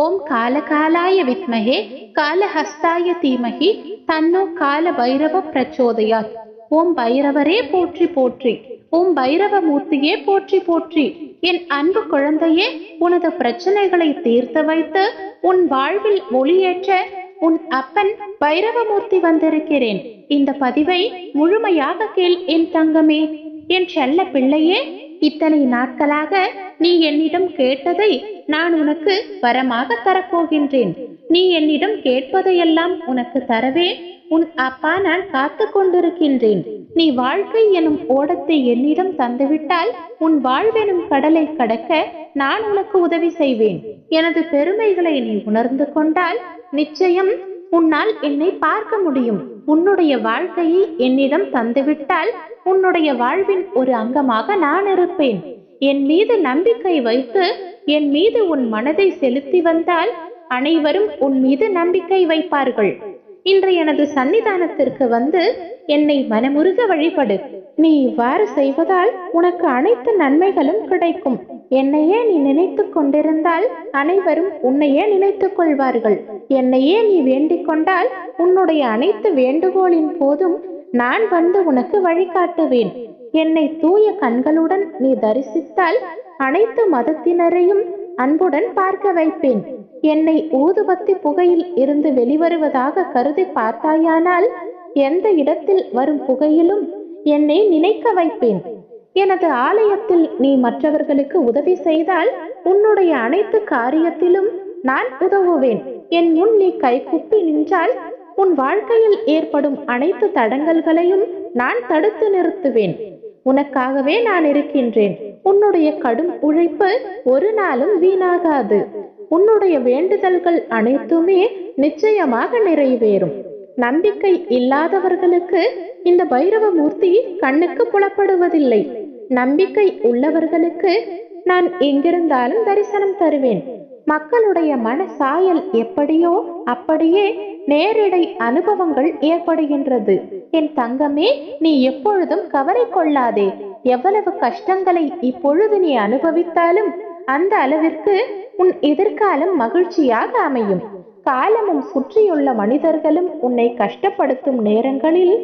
ஓம் காலகாலாய வித்மகே காலஹஸ்தாய தீமகி தன்னோ கால பைரவ பிரச்சோதயாத். ஓம் பைரவரே போற்றி போற்றி ஓம் பைரவ மூர்த்தியே போற்றி போற்றி. என் அன்பு குழந்தையே உனது பிரச்சனைகளை தீர்த்து வைத்து உன் வாழ்வில் ஒளியேற்ற உன் அப்பன் பைரவமூர்த்தி வந்திருக்கிறேன். இந்த பதிவை முழுமையாக கேள் என் தங்கமே. என் செல்ல பிள்ளையே இத்தனை நாட்களாக நீ என்னிடம் கேட்டதை நான் உனக்கு வரமாக தரப்போகின்றேன். நீ என்னிடம் கேட்பதையெல்லாம் உனக்கு தரவே உன் அப்பா நான் காத்து கொண்டிருக்கின்றேன். நீ வாழ்க்கை எனும் ஓடத்தை என்னிடம் தந்துவிட்டால் உன் வாழ்வெனும் கடலை கடக்க நான் உனக்கு உதவி செய்வேன். எனது பெருமைகளை நீ உணர்ந்து கொண்டால் நிச்சயம் உன்னால் என்னை பார்க்க முடியும். உன்னுடைய வாழ்க்கையை என்னிடம் தந்துவிட்டால் உன்னுடைய வாழ்வின் ஒரு அங்கமாக நான் இருப்பேன். என் மீது நம்பிக்கை வைத்து என் மீது உன் மனதை செலுத்தி வந்தால் அனைவரும் உன் மீது நம்பிக்கை வைப்பார்கள். இன்று எனது சன்னிதானத்திற்கு வந்து என்னை மனமுருக வழிபடு. நீ இவ்வாறு செய்வதால் உனக்கு அனைத்து நன்மைகளும் கிடைக்கும். என்னையே நீ நினைத்து கொண்டிருந்தால் அனைவரும் உன்னையே நினைத்துக் கொள்வார்கள். என்னையே நீ வேண்டிக் கொண்டால் உன்னுடைய அனைத்து வேண்டுகோளின் போதும் நான் வந்து உனக்கு வழிகாட்டுவேன். என்னை தூய கண்களுடன் நீ தரிசித்தால் அனைத்து மதத்தினரையும் அன்புடன் பார்க்க வைப்பேன். என்னை ஊதுபத்தி புகையில் இருந்து வெளிவருவதாக கருதி பார்த்தாயானால் எந்த இடத்தில் வரும் புகையிலும் என்னை நினைக்க வைப்பேன். எனது ஆலயத்தில் நீ மற்றவர்களுக்கு உதவி செய்தால் உன்னுடைய அனைத்து காரியத்திலும் நான் உதவுவேன். என் முன் நீ கைகுப்பி நின்றால் உன் வாழ்க்கையில் ஏற்படும் அனைத்து தடங்கல்களையும் நான் தடுத்து நிறுத்துவேன். உனக்காகவே நான் இருக்கின்றேன். உன்னுடைய கடும் உழைப்பு ஒரு நாளும் வீணாகாது. உன்னுடைய வேண்டுதல்கள் அனைத்துமே நிச்சயமாக நிறைவேறும். நம்பிக்கை இல்லாதவர்களுக்கு இந்த பைரவ மூர்த்தி கண்ணுக்கு புலப்படுவதில்லை. நம்பிக்கை உள்ளவர்களுக்கு நான் எங்கிருந்தாலும் தரிசனம் தருவேன். மக்களுடைய மன சாயல் எப்படியோ அப்படியே நேரிடை அனுபவங்கள் ஏற்படுகின்றது. என் தங்கமே நீ எப்பொழுதும் கவலை கொள்ளாதே. எவ்வளவு கஷ்டங்களை இப்பொழுது நீ அனுபவித்தாலும் அந்த அளவிற்கு உன் எதிர்காலம் மகிழ்ச்சியாக அமையும். காலமும் சுற்றியுள்ள மனிதர்களும் உன்னை கஷ்டப்படுத்தும் நேரங்களில்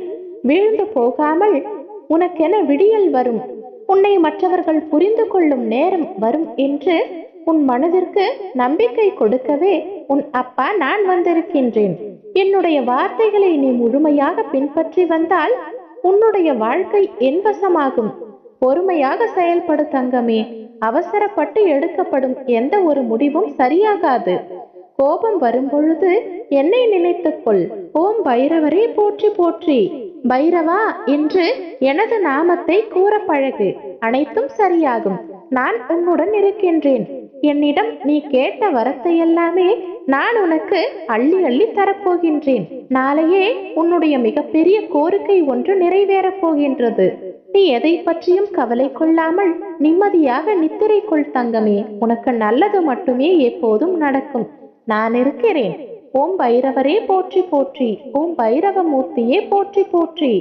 வீழ்ந்து போகாமல் உனக்கென விடியல் வரும். உன்னை மற்றவர்கள் புரிந்து கொள்ளும் நேரம் வரும் என்று உன் மனதிற்கு நம்பிக்கை கொடுக்கவே உன் அப்பா நான் வந்திருக்கின்றேன். என்னுடைய வார்த்தைகளை நீ முழுமையாக பின்பற்றி வந்தால் உன்னுடைய வாழ்க்கை என்பசமாகும். பொறுமையாக செயல்படு தங்கமே. அவசரப்பட்டு எடுக்கப்படும் எந்த ஒரு முடிவும் சரியாகாது. கோபம் வரும்பொழுது என்னை நினைத்துக்கொள் ஓம் பைரவரே போற்றி போற்றி. பைரவா என்று எனது நாமத்தை கூற பழகு அனைத்தும் சரியாகும். நான் உன்னுடன் இருக்கின்றேன். என்னிடம் நீ கேட்ட வரத்தை எல்லாமே நான் உனக்கு அள்ளி அள்ளி தரப்போகின்றேன். நாளையே உன்னுடைய மிகப்பெரிய கோரிக்கை ஒன்று நிறைவேறப் போகின்றது. நீ எதை பற்றியும் கவலை கொள்ளாமல் நிம்மதியாக நித்திரை கொள் தங்கமே. உனக்கு நல்லது மட்டுமே எப்போதும் நடக்கும். நான் இருக்கிறேன். ஓம் பைரவரே போற்றி போற்றி. ஓம் பைரவ மூர்த்தியே போற்றி போற்றி.